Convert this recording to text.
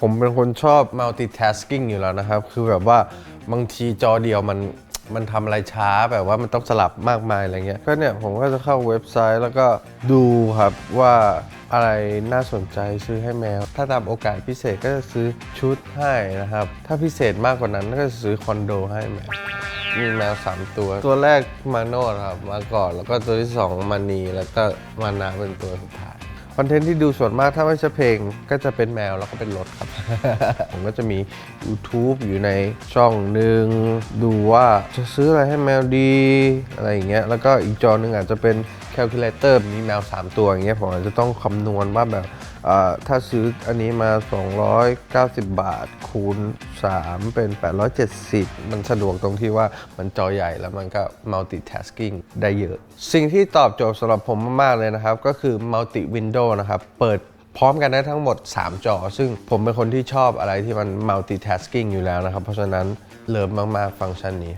ผมเป็นคนชอบ multitasking อยู่แล้วนะครับ คือแบบว่าบางทีจอเดียวมันมันทำอะไรช้าแบบว่ามันต้องสลับมากมายอะไรเงี้ย ก็เนี่ยผมก็จะเข้าเว็บไซต์แล้วก็ดูครับว่า อะไรน่าสนใจซื้อให้แมว ถ้าตามโอกาสพิเศษก็จะซื้อชุดให้นะครับ ถ้าพิเศษมากกว่านั้นก็จะซื้อคอนโดให้แมวมีแมว3ตัว ตัวแรกมาโนดครับมาก่อนแล้วก็ตัวที่2มานีแล้วก็มานาเป็นตัวสุดท้ายคอนเทนต์ที่ดูส่วนมากถ้าไม่ใช่เพลงก็จะเป็นแมวแล้วก็เป็นรถครับ ผมก็จะมี YouTube อยู่ในช่องหนึ่งดูว่าจะซื้ออะไรให้แมวดีอะไรอย่างเงี้ยแล้วก็อีกจอหนึ่งอาจจะเป็น calculator มีแมว 3 ตัวอย่างเงี้ยผมอาจจะต้องคำนวณว่าแบบถ้าซื้ออันนี้มา 290 บาท คูณ 3 เป็น 870 มันสะดวกตรงที่ว่ามันจอใหญ่แล้วมันก็ multitasking ได้เยอะ สิ่งที่ตอบโจทย์สำหรับผมมาก ๆ เลยนะครับ ก็คือ multi window นะครับ เปิดพร้อมกันได้ทั้งหมด 3 จอ ซึ่งผมเป็นคนที่ชอบอะไรที่มัน multitasking อยู่แล้วนะครับ เพราะฉะนั้นเลิฟมาก ๆ ฟังก์ชันนี้